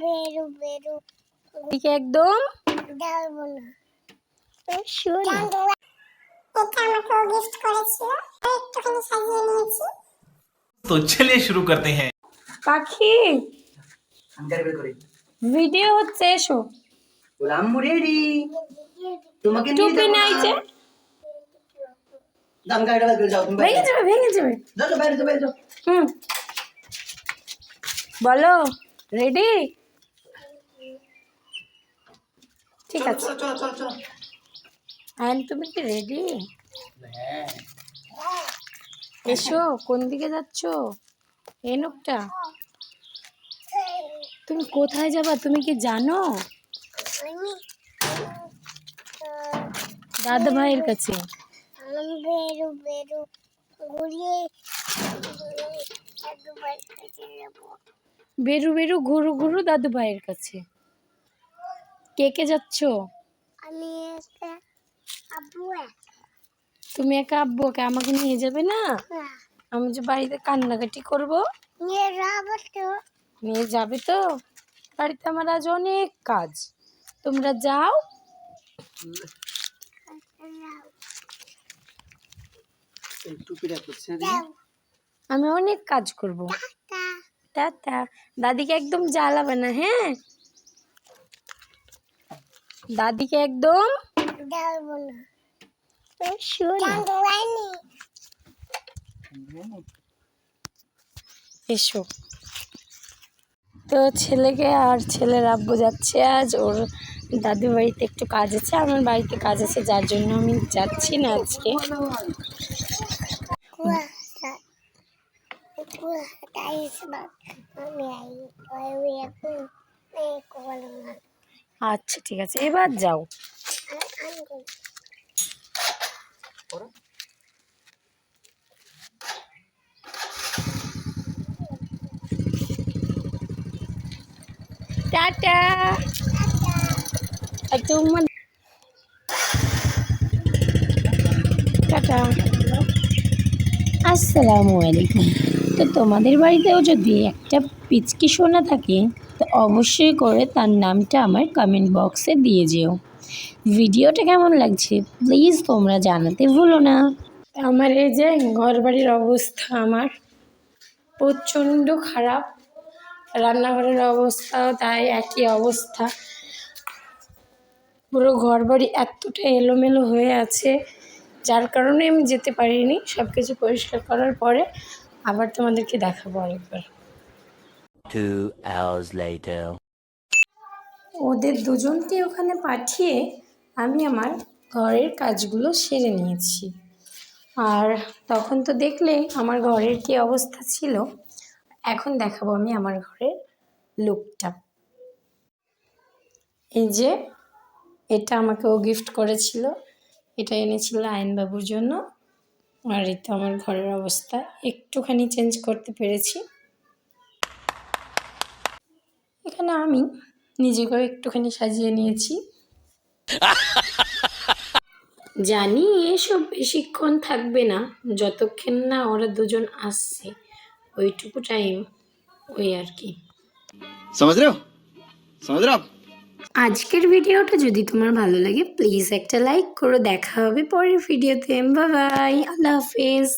বেরু বেরু ঠিক একদম ডাল বলো শুন এটা আমাকে ও গিফট করেছিল একটুখানি সাজিয়ে নিয়েছি তো চলিয়ে শুরু করতে হ্যাঁ পাখি ভিডিও হচ্ছে এসো বললাম রেডি তোমাকে টুপি নাই যে দাম গাড়িটা বের যাও তুমি ভেঙে যাবে ভেঙে যাবে দাও বাইরে যাও বাইরে যাও হুম বলো রেডি ঠিক আছে। চলো চলো চলো চলো। আয়ন তুমি কি রেডি এসো কোন দিকে যাচ্ছ? এই নোকটা তুমি কোথায় যাবা? তুমি কি জানো? দাদা ভাইয়ের কাছে। বেরু বেরু ঘুরু ঘুরু দাদু ভাইয়ের কাছে। কে কে যাচ্ছ? আমি আব্বু তুমি একা আব্বু ওকে আমাকে নিয়ে যাবে না? আমি যে বাড়িতে কান্নাকাটি করব? নিয়ে যাব তো। নিয়ে যাবে তো? বাড়িতে আমার আজ অনেক কাজ। তোমরা যাও। টুপিটা করছে যাও। আমি অনেক কাজ করব। টাটা। দাদিকে একদম জ্বালাবে না হ্যাঁ? দাদিকে একদম এসো। তো ছেলেকে আর ছেলের আব্বু যাচ্ছে আজ ওর দাদু বাড়িতে একটু কাজ আছে আমার বাড়িতে কাজ আছে যার জন্য আমি যাচ্ছি না আজকে কুয়াশা কুয়াশাটা আসবে আমি আই ওই এখন এই করব না আচ্ছা ঠিক আছে। এবার যাও। টাটা। টাটা। আসসালামু আলাইকুম। তো তোমাদের বাড়িতেও যদি একটা পিচকি সোনা থাকে, তো অবশ্যই করে তার নামটা আমার কমেন্ট বক্সে দিয়ে যেও। ভিডিওটা কেমন লাগছে? প্লিজ তোমরা জানাতে ভুলো না। আমার এই যে ঘর বাড়ির অবস্থা আমার, প্রচণ্ড খারাপ। রান্নাঘরের অবস্থাও তাই একই অবস্থা। পুরো ঘর বাড়ি এতটা এলোমেলো হয়ে আছে, যার কারণে আমি যেতে পারিনি। সব কিছু পরিষ্কার করার পরে আবার তোমাদেরকে দেখাবো আরেকবার। Two hours later. ওদের দুজনকে ওখানে পাঠিয়ে আমি আমার ঘরের কাজগুলো সেরে নিয়েছি। আর তখন তো দেখলে আমার ঘরের কি অবস্থা ছিল। এখন দেখাবো আমি আমার ঘরের লুকটা। এই যে এটা আমাকে ও গিফট করেছিল। এটা এনেছিল আইনবাবুর জন্য। আর এই তো আমার ঘরের অবস্থা একটুখানি চেঞ্জ করতে পেরেছি। এখানে আমি নিজেকেও একটুখানি সাজিয়ে নিয়েছি। জানি এসব বেশিক্ষণ থাকবে না, যতক্ষণ না ওরা দুজন আসছে, ওইটুকু টাইম ওই আর কি। সমাজ রেও সমাজ আজকের ভিডিওটা যদি তোমার ভালো লাগে প্লিজ একটা লাইক করো দেখা হবে পরের ভিডিওতে। বাই, আল্লাহ হাফেজ।